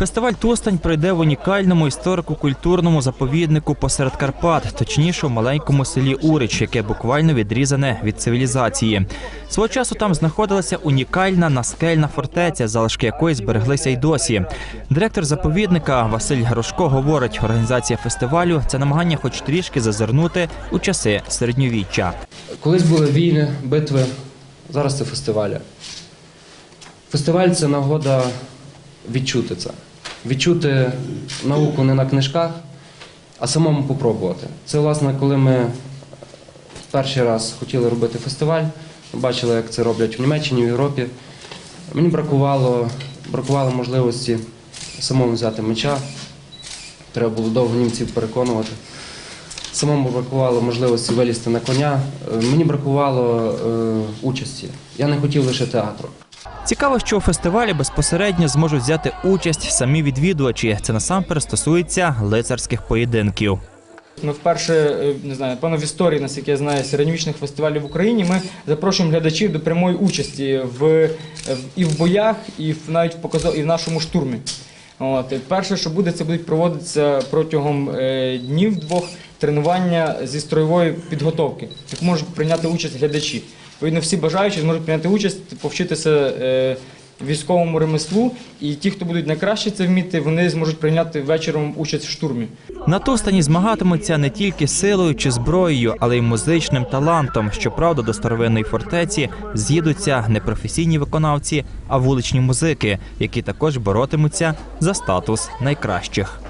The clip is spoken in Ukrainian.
Фестиваль Тустань пройде в унікальному історико-культурному заповіднику посеред Карпат, точніше в маленькому селі Урич, яке буквально відрізане від цивілізації. Свого часу там знаходилася унікальна наскельна фортеця, залишки якої збереглися й досі. Директор заповідника Василь Горошко говорить, організація фестивалю це намагання, хоч трішки зазирнути у часи середньовіччя. Колись були війни, битви, зараз це фестивалі. Фестиваль це нагода відчути це. Відчути науку не на книжках, а самому попробувати. Це, власне, коли ми перший раз хотіли робити фестиваль, бачили, як це роблять в Німеччині, в Європі. Мені бракувало, бракувало можливості самому взяти меча. Треба було довго німців переконувати. Самому бракувало можливості вилізти на коня. Е, Мені бракувало е, участі. Я не хотів лише театру. Цікаво, що у фестивалі безпосередньо зможуть взяти участь самі відвідувачі. Це насамперед стосується лицарських поєдинків. Ми вперше, е, не знаю, напевно, в історії, наскільки я знаю, середньовічних фестивалів в Україні. Ми запрошуємо глядачів до прямої участі в, в- і в боях, і в, навіть в показо, і в нашому штурмі. От. Перше, що буде, це будуть проводитися протягом е, днів двох тренування зі строєвої підготовки, як можуть прийняти участь глядачі. Відповідно, всі бажаючі зможуть прийняти участь, повчитися е, військовому ремеслу, і ті, хто будуть найкраще це вміти, вони зможуть прийняти вечором участь в штурмі. На Тустані змагатимуться не тільки силою чи зброєю, але й музичним талантом. Щоправда, до старовинної фортеці з'їдуться не професійні виконавці, а вуличні музики, які також боротимуться за статус найкращих.